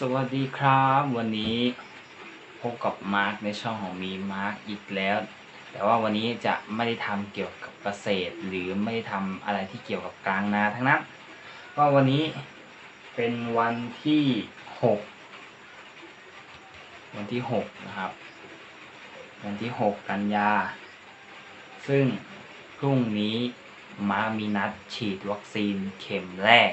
สวัสดีครับวันนี้พบกับมาร์กในช่องของมีมาร์กอีกแล้ว แต่ว่าวันนี้จะไม่ได้ทำเกี่ยวกับเกษตร หรือไม่ได้ทำอะไรที่เกี่ยวกับกลางนาทั้งนั้นว่าวันนี้เป็นวันที่หกวันที่หกนะครับ วันที่หกกันยา ซึ่งพรุ่งนี้ม้ามีนัดฉีดวัคซีนเข็มแรก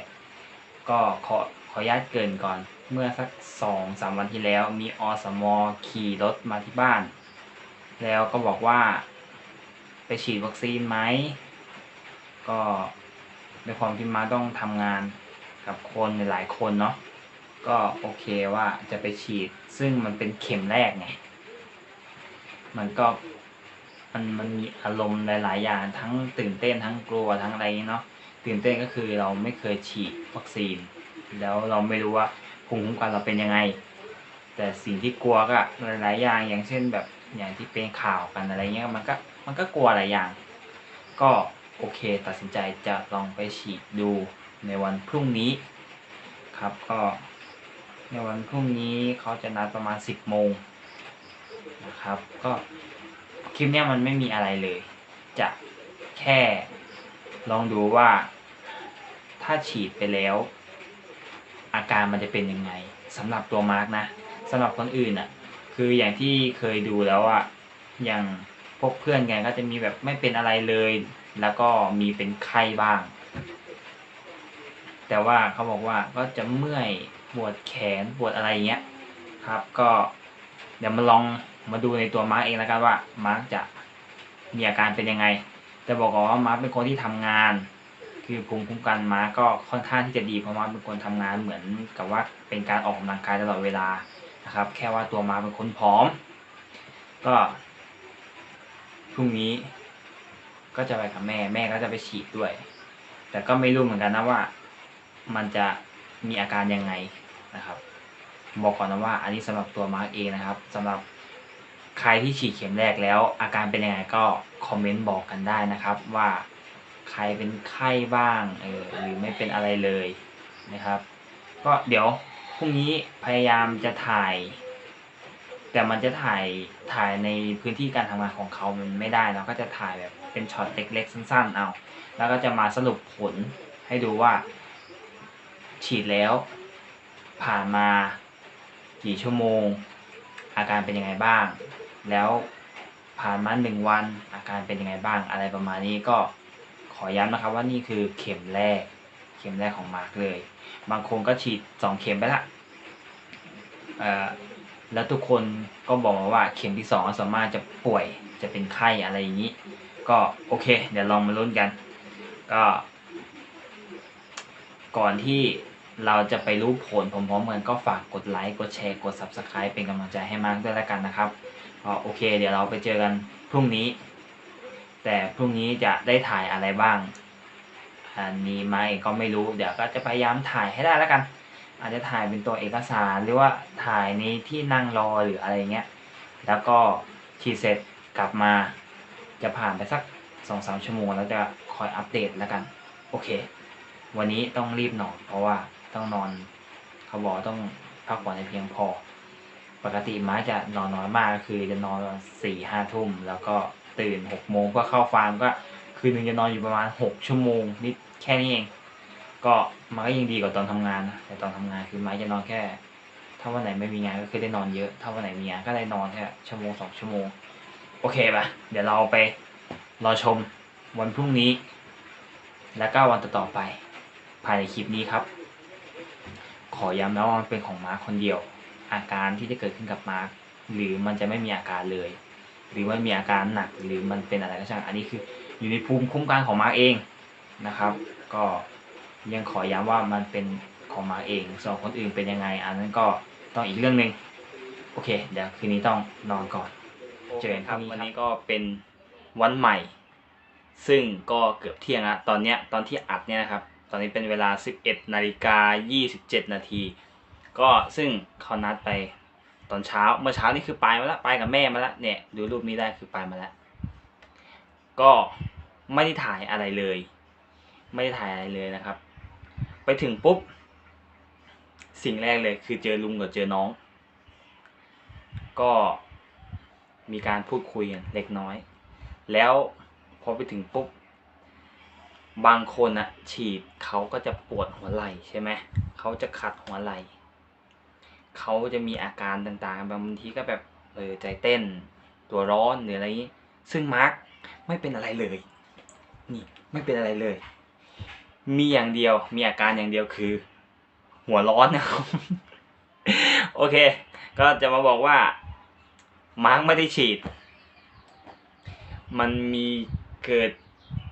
ก็ขอขออนุญาตเกินก่อน เมื่อสักสองสามวันที่แล้วมีอสมขี่รถมาที่บ้าน แล้วก็บอกว่าไปฉีดวัคซีนไหม ก็ด้วยความที่มาต้องทำงานกับคนหลายคนเนาะก็โอเคว่าจะไปฉีด ซึ่งมันเป็นเข็มแรกไงมันก็มันมันมีอารมณ์หลาย ๆ อย่างทั้งตื่นเต้นทั้งกลัวทั้งอะไรเนาะตื่นเต้นก็คือเราไม่เคยฉีดวัคซีน แล้วเราไม่รู้ว่า ภูมิคุ้มกันเราเป็นยังไง แต่สิ่งที่กลัวก็หลาย ๆ อย่างอย่างเช่นแบบอย่างที่เป็นข่าวกันอะไรเงี้ยมันก็มันก็กลัวหลายอย่าง ก็โอเคตัดสินใจจะลองไปฉีดดูในวันพรุ่งนี้ครับก็ในวันพรุ่งนี้เขาจะนัดประมาณ 10โมงนะครับ ก็คลิปเนี้ยมันไม่มีอะไรเลย จะแค่ลองดูว่า ถ้าฉีดไปแล้ว อาการมันจะเป็นยังไงสำหรับตัวมาร์กนะสำหรับคนอื่นอะ คืออย่างที่เคยดูแล้วอะอย่างพวกเพื่อนกันก็จะมีแบบไม่เป็นอะไรเลย แล้วก็มีเป็นไข้บ้าง แต่ว่าเขาบอกว่าก็จะเมื่อยปวดแขนปวดอะไรเงี้ยครับ ก็เดี๋ยวมาลองมาดูในตัวมาร์กเองแล้วกันว่ามาร์กจะมีอาการเป็นยังไง แต่บอกก่อนว่ามาร์กเป็นคนที่ทำงาน คือภูมิคุ้มกันมาก็ค่อนข้างที่จะดีเพราะว่าเป็นคนทำงานเหมือนกับว่าเป็นการออกกำลังกายตลอดเวลานะครับ แค่ว่าตัวม้าเป็นคนผอม ก็พรุ่งนี้ก็จะไปกับแม่แม่ก็จะไปฉีดด้วย แต่ก็ไม่รู้เหมือนกันนะว่า มันจะมีอาการยังไงนะครับ บอกก่อนนะว่า อันนี้สำหรับตัวมาร์กเองนะครับสำหรับใครที่ฉีดเข็มแรกแล้ว อาการเป็นยังไงก็คอมเมนต์บอกกันได้นะครับว่า ใครเป็นไข้บ้างเออหรือไม่เป็นอะไรเลยนะครับ ก็เดี๋ยวพรุ่งนี้พยายามจะถ่าย แต่มันจะถ่ายถ่ายในพื้นที่การทำงานของเขามันไม่ได้เราก็จะถ่ายแบบเป็นช็อตเล็กๆสั้น ๆ เอา แล้วก็จะมาสรุปผลให้ดูว่า ฉีดแล้ว ผ่านมากี่ชั่วโมง อาการเป็นยังไงบ้าง แล้วผ่านมาหนึ่งวันอาการเป็นยังไงบ้างอะไรประมาณนี้ก็ อย้ำนะครับว่านี่คือเข็มแรก เข็มแรกของมาร์กเลย บางคนก็ฉีดสองเข็มไปละเอ่อแล้วทุกคนก็บอกมาว่าเข็มที่สองส่วนมากจะป่วยจะเป็นไข้อะไรอย่างนี้ ก็โอเค เดี๋ยวลองมาลุ้นกัน ก็ ก่อนที่เราจะไปรู้ผลพร้อมๆกันก็ฝากกดไลค์กดแชร์กด subscribe เป็นกำลังใจให้มาร์กด้วยแล้วกันนะครับก็โอเค เดี๋ยวเราไปเจอกันพรุ่งนี้ แต่พรุ่งนี้จะได้ถ่ายอะไรบ้าง อันนี้ไหมก็ไม่รู้ เดี๋ยวก็จะพยายามถ่ายให้ได้แล้วกัน อาจจะถ่ายเป็นตัวเอกสารหรือว่าถ่ายในที่นั่งรอหรืออะไรเงี้ย แล้วก็ฉีดเสร็จกลับมา จะผ่านไปสักสองสามชั่วโมงแล้วจะคอยอัปเดตแล้วกัน โอเค วันนี้ต้องรีบนอน เพราะว่าต้องนอนเขาบอกต้องพักผ่อนให้เพียงพอ ปกติม้าจะนอนน้อยมากคือจะนอนสี่ห้าทุ่มแล้วก็ ตื่นหกโมงเพื่อเข้าฟาร์มก็คืนหนึ่งจะนอนอยู่ประมาณหกชั่วโมงนิดแค่นี้เอง ก็มันก็ยังดีกว่าตอนทำงานนะแต่ตอนทำงานคือม้าจะนอนแค่ ถ้าวันไหนไม่มีงานก็คือได้นอนเยอะ ถ้าวันไหนมีงานก็ได้นอนแค่ชั่วโมงสองชั่วโมง โอเคปะเดี๋ยวเราไปรอชมวันพรุ่งนี้ แล้วก็วันต่อๆไป ภายในคลิปนี้ครับ ขอย้ำนะว่ามันเป็นของมาร์คคนเดียว อาการที่จะเกิดขึ้นกับมาร์คหรือมันจะไม่มีอาการเลย หรือมันมีอาการหนักหรือมันเป็นอะไรก็ช่างอันนี้คืออยู่ในภูมิคุ้มกันของมาร์กเองนะครับ ก็ยังขอย้ำว่ามันเป็นของมาร์กเองส่วนคนอื่นเป็นยังไง อันนั้นก็ต้องอีกเรื่องหนึ่งโอเค เดี๋ยวคืนนี้ต้องนอนก่อน เจอกันครับวันนี้ก็เป็นวันใหม่ ซึ่งก็เกือบเที่ยงละตอนเนี้ยตอนที่อัดเนี่ยนะครับ ตอนนี้เป็นเวลา 11นาฬิกา27 นาที ก็ซึ่งเขานัดไป ตอนเช้าเมื่อเช้านี่คือไปมาแล้วไปกับแม่มาแล้วเนี่ย ดูรูปนี้ได้คือไปมาแล้วก็ไม่ได้ถ่ายอะไรเลย ไม่ได้ถ่ายอะไรเลยนะครับ ไปถึงปุ๊บ สิ่งแรกเลยคือเจอลุงกับเจอน้อง ก็มีการพูดคุยกันเล็กน้อย แล้วพอไปถึงปุ๊บ บางคนอะฉีดเขาก็จะปวดหัวไหล่ใช่ไหมเขาจะขัดหัวไหล่ เขาจะมีอาการต่างๆ บางทีก็แบบเออใจเต้น ตัวร้อนหรืออะไรนี้ ซึ่งมาร์คไม่เป็นอะไรเลย นี่ไม่เป็นอะไรเลย มีอย่างเดียว มีอาการอย่างเดียวคือ หัวร้อนนะครับโอเค ก็จะมาบอกว่ามาร์คไม่ได้ฉีด มันมีเกิด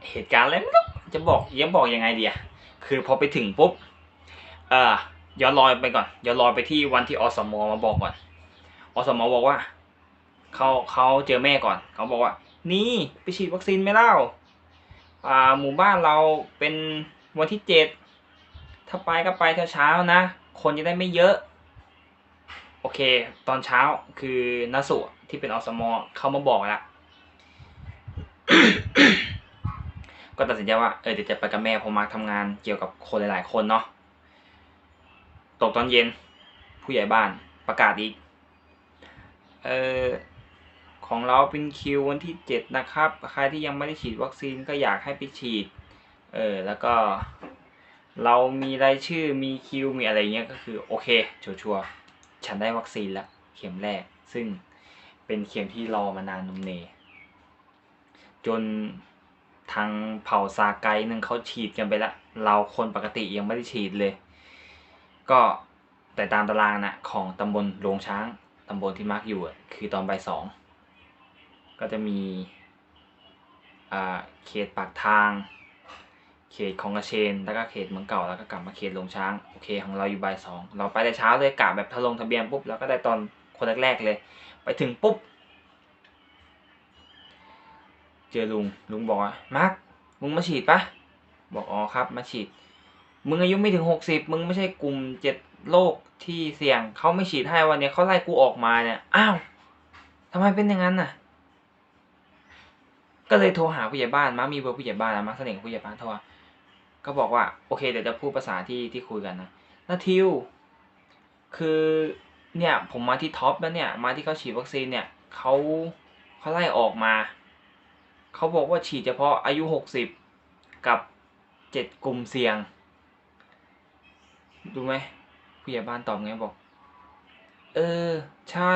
เหตุการณ์อะไรไม่รู้จะบอกยังบอกยังไงดีอะคือพอไปถึงปุ๊บ เอ่อ ย้อนรอยไปก่อนย้อนรอยไปที่วันที่อสมอมาบอกก่อนอสมบอกว่าเขาเขาเจอแม่ก่อน เขาบอกว่า นี่ไปฉีดวัคซีนไหมเล่าอ่าหมู่บ้านเราเป็นวันที่เจ็ดถ้าไปก็ไปเช้าๆนะ คนจะได้ไม่เยอะ โอเค ตอนเช้าคือนาสุที่เป็นอสมอเขามาบอกแล้วก็ตัดสินใจว่าเออเดี๋ยวจะไปกับแม่เพอมาทำงานเกี่ยวกับคนหลาย ๆ คนเนาะ ตกตอนเย็น ผู้ใหญ่บ้านประกาศอีก เออของเราเป็นคิววันที่เจ็ดนะครับ ใครที่ยังไม่ได้ฉีดวัคซีนก็อยากให้ไปฉีด เออ แล้วก็ เรามีรายชื่อ มีคิว มีอะไรเงี้ย ก็คือโอเค ชัวร์ๆฉันได้วัคซีนแล้วเข็มแรก ซึ่งเป็นเข็มที่รอมานานนมเน จนทางเผ่าซาไกนึงเขาฉีดกันไปล้วเราคนปกติยังไม่ได้ฉีดเลย ก็แต่ตามตารางนะของตำบลโรงช้างตำบลที่มาร์กอยู่คือตอนบ่ายสองก็จะมีเขตปากทาง เขตของกระเชน แล้วก็เขตเมืองเก่า แล้วก็กลับมาเขตลงช้าง โอเค ของเราอยู่บ่ายสอง เราไปแต่เช้าเลยกะแบบถ้าลงทะเบียนปุ๊บเราก็ได้ตอนคนแรกๆเลย ไปถึงปุ๊บ เจอลุง ลุงบอกว่ามาร์คมึงมาฉีดปะ บอกอ๋อครับ มาฉีด มึงอายุไม่ถึงหกสิบมึงไม่ใช่กลุ่มเจ็ดโรคที่เสี่ยงเขาไม่ฉีดให้วันนี้เขาไล่กูออกมาเนี่ยอ้าวทำไมเป็นอย่างนั้นน่ะ ก็เลยโทรหาผู้ใหญ่บ้านมามีเบอร์ผู้ใหญ่บ้านนะมาเสนิทกับผู้ใหญ่บ้านโทรมาก็บอกว่าโอเคเดี๋ยวจะพูดภาษาที่ที่คุยกันนะนาทิวคือเนี่ยผมมาที่ท็อปแล้วเนี่ยมาที่เขาฉีดวัคซีนเนี่ยเขาเขาไล่ออกมาเขาบอกว่าฉีดเฉพาะอายุหกสิบกับเจ็ดกลุ่มเสี่ยง ดูไหมผู้ใหญ่บ้านตอบไงบอก เออ ใช่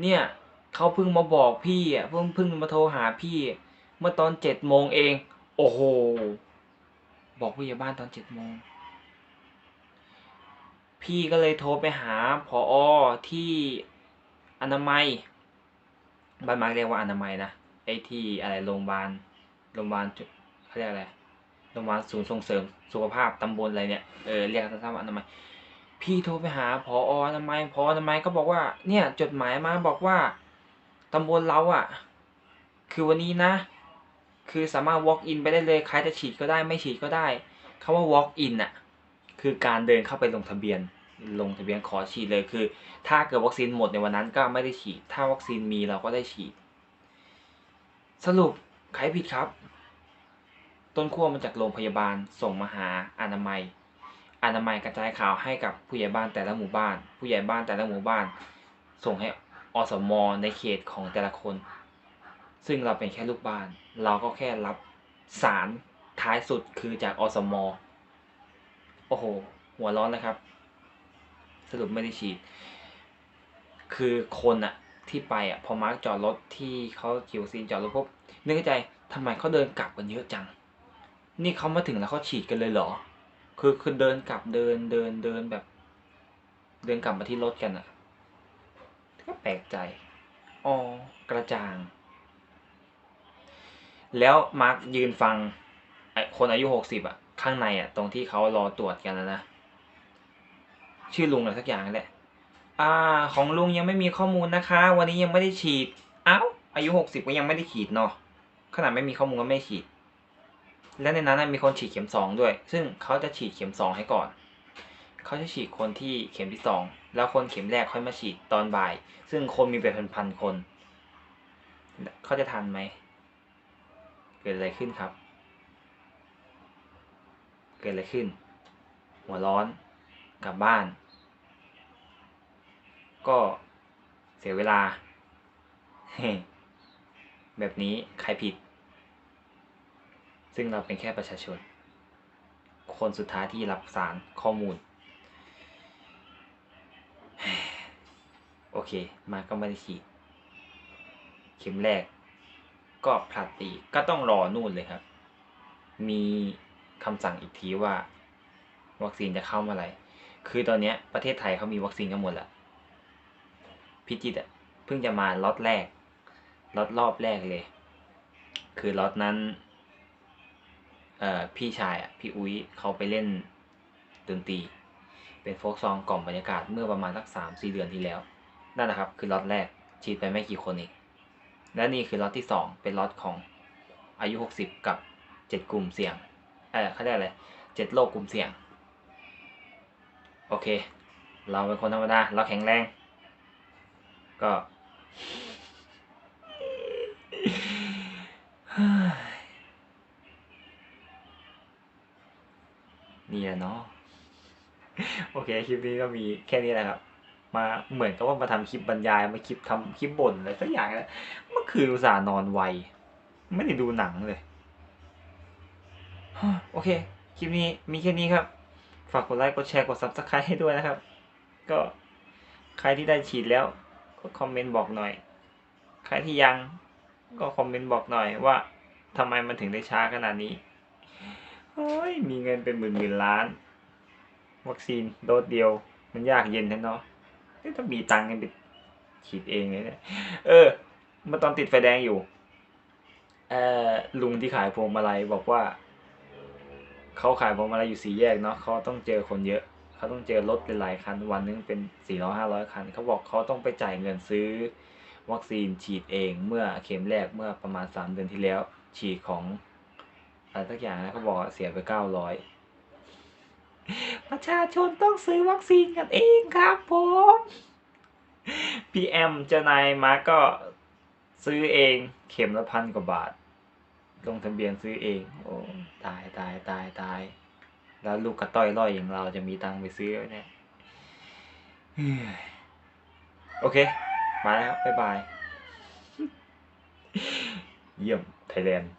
เนี่ยเขาเพิ่งมาบอกพี่อะเพิ่งเพิ่งมาโทรหาพี่ เมื่อตอนเจ็ดโมงเอง โอ้โหบอกผู้ใหญ่บ้านตอนเจ็ดโมงพี่ก็เลยโทรไปหาพออที่อนามัยบ้านมาเรียกว่าอนามัยนะไอที่อะไรโรงพยาบาลโรงพยาบาลเขาเรียกอะไร โรงพยาบาลศูนย์ส่งเสริมสุขภาพตำบลอะไรเนี่ยเออเรียกสั้นๆว่าอนามัยพี่โทรไปหาพออนามัยพออนามัยก็บอกว่า เนี่ย จดหมายมาบอกว่าตำบลเราอะ่ะ คือวันนี้นะ คือสามารถ walk in ไปได้เลยใครจะฉีดก็ได้ไม่ฉีดก็ได้คาว่า walk in อะ คือการเดินเข้าไปลงทะเบียน ลงทะเบียนขอฉีดเลยคือ ถ้าเกิดวัคซีนหมดในวันนั้นก็ไม่ได้ฉีด ถ้าวัคซีนมีเราก็ได้ฉีด สรุปใครผิดครับ ต้นขั้วมาจากโรงพยาบาลส่งมาหาอนามัย อนามัยกระจายข่าวให้กับผู้ใหญ่บ้านแต่ละหมู่บ้าน ผู้ใหญ่บ้านแต่ละหมู่บ้าน ส่งให้อสมในเขตของแต่ละคน ซึ่งเราเป็นแค่ลูกบ้าน เราก็แค่รับสารท้ายสุดคือจากอสมโอ้โห หัวร้อนนะครับ สรุปไม่ได้ฉีด คือคนอะที่ไปอะพอมาร์กจอดรถที่เขาคิวซีนจอดรถปุ๊บนึกในใจทำไมเขาเดินกลับกันเยอะจัง นี่เขามาถึงแล้วเขาฉีดกันเลยเหรอ คือคือเดินกลับเดินเดินเดินแบบ เดินกลับมาที่รถกันอะก็แปลกใจอ๋อกระจ่าง แล้วมาร์กยืนฟังคนอายุหกสิบอะ ข้างในอะตรงที่เขารอตรวจกันนะนะ ชื่อลุงอะไรสักอย่างแหละอ่า ของลุงยังไม่มีข้อมูลนะคะ วันนี้ยังไม่ได้ฉีด เอ้า อายุหกสิบก็ยังไม่ได้ฉีดเนาะขนาดไม่มีข้อมูลก็ไม่ฉีด และในนั้นมีคนฉีดเข็มสองด้วย ซึ่งเขาจะฉีดเข็มสองให้ก่อน เขาจะฉีดคนที่เข็มที่สองแล้วคนเข็มแรกค่อยมาฉีดตอนบ่าย ซึ่งคนมีเป็นพันๆคน เขาจะทันไหม เกิดอะไรขึ้นครับ เกิดอะไรขึ้น หัวร้อน กลับบ้าน ก็เสียเวลา แบบนี้ใครผิด ซึ่งเราเป็นแค่ประชาชน คนสุดท้ายที่รับสารข้อมูล โอเค มาก็ไม่ได้ฉีดเข็มแรก ก็ผลัดตีก็ต้องรอนู่นเลยครับ มีคำสั่งอีกทีว่า วัคซีนจะเข้าเมื่อไร คือตอนนี้ประเทศไทยเขามีวัคซีนกันหมดแล้วพิจิตรอะเพิ่งจะมาล็อตแรกล็อตรอบแรกเลย คือล็อตนั้น พี่ชายอะพี่อุ้ยเขาไปเล่นดนตรี เป็นโฟกซองกล่อมบรรยากาศเมื่อประมาณสักสามสี่เดือนที่แล้ว นั่นนะครับ คือล็อตแรกฉีดไปไม่กี่คนเองและนี่คือล็อตที่สองเป็นล็อตของอายุหกสิบกับเจ็ดกลุ่มเสี่ยงเออเขาเรียกอะไรเจ็ดโรคกลุ่มเสี่ยง โอเค เราเป็นคนธรรมดาเราแข็งแรง ก็ นี่แหละเนาะโอเคคลิปนี้ก็มีแค่นี้แหละครับ มาเหมือนกับว่ามาทำคลิปบรรยายมาคลิปทำคลิปบ่นอะไรสักอย่างแล้วเมื่อคืนอุตส่าห์นอนไวไม่ได้ดูหนังเลยโอเค คลิปนี้มีแค่นี้ครับ ฝากกดไลค์กดแชร์กด subscribe ให้ด้วยนะครับ ก็ใครที่ได้ฉีดแล้วก็คอมเมนต์บอกหน่อย ใครที่ยังก็คอมเมนต์บอกหน่อยว่าทำไมมันถึงได้ช้าขนาดนี้ โอ้ย มีเงินเป็นหมื่นหมื่นล้าน วัคซีนโดสเดียว มันยากเย็นแท้เนาะต้องมีตังค์กันไปฉีดเองเลยเนี่ย เออมื่อตอนติดไฟแดงอยู่ เออลุงที่ขายพวงมาลัยบอกว่า เขาขายพวงมาลัยอยู่สี่แยกเนาะเขาต้องเจอคนเยอะ เขาต้องเจอรถหลายคัน วันหนึงเป็นสี่ร้อยห้าร้อยคัน เขาบอกเขาต้องไปจ่ายเงินซื้อ วัคซีนฉีดเองเมื่อเข็มแรกเมื่อประมาณสามเดือนที่แล้ว ฉีดของ อะไรสักอย่างนะเขาบอกเสียไปเก้าร้อยประชาชนต้องซื้อวัคซีนกันเองครับผมพีเอ็มเจ้านายมาก็ซื้อเองเข็มละพันกว่าบาท ลงทะเบียนซื้อเอง โอ้ตายตายตายตาย แล้วลูกกระต้อยร่อยอย่างเราจะมีตังค์ไปซื้อเนี่ยเฮ้ยโอเค มาแล้ว บ๊ายบาย เยี่ยม ไทยแลนด์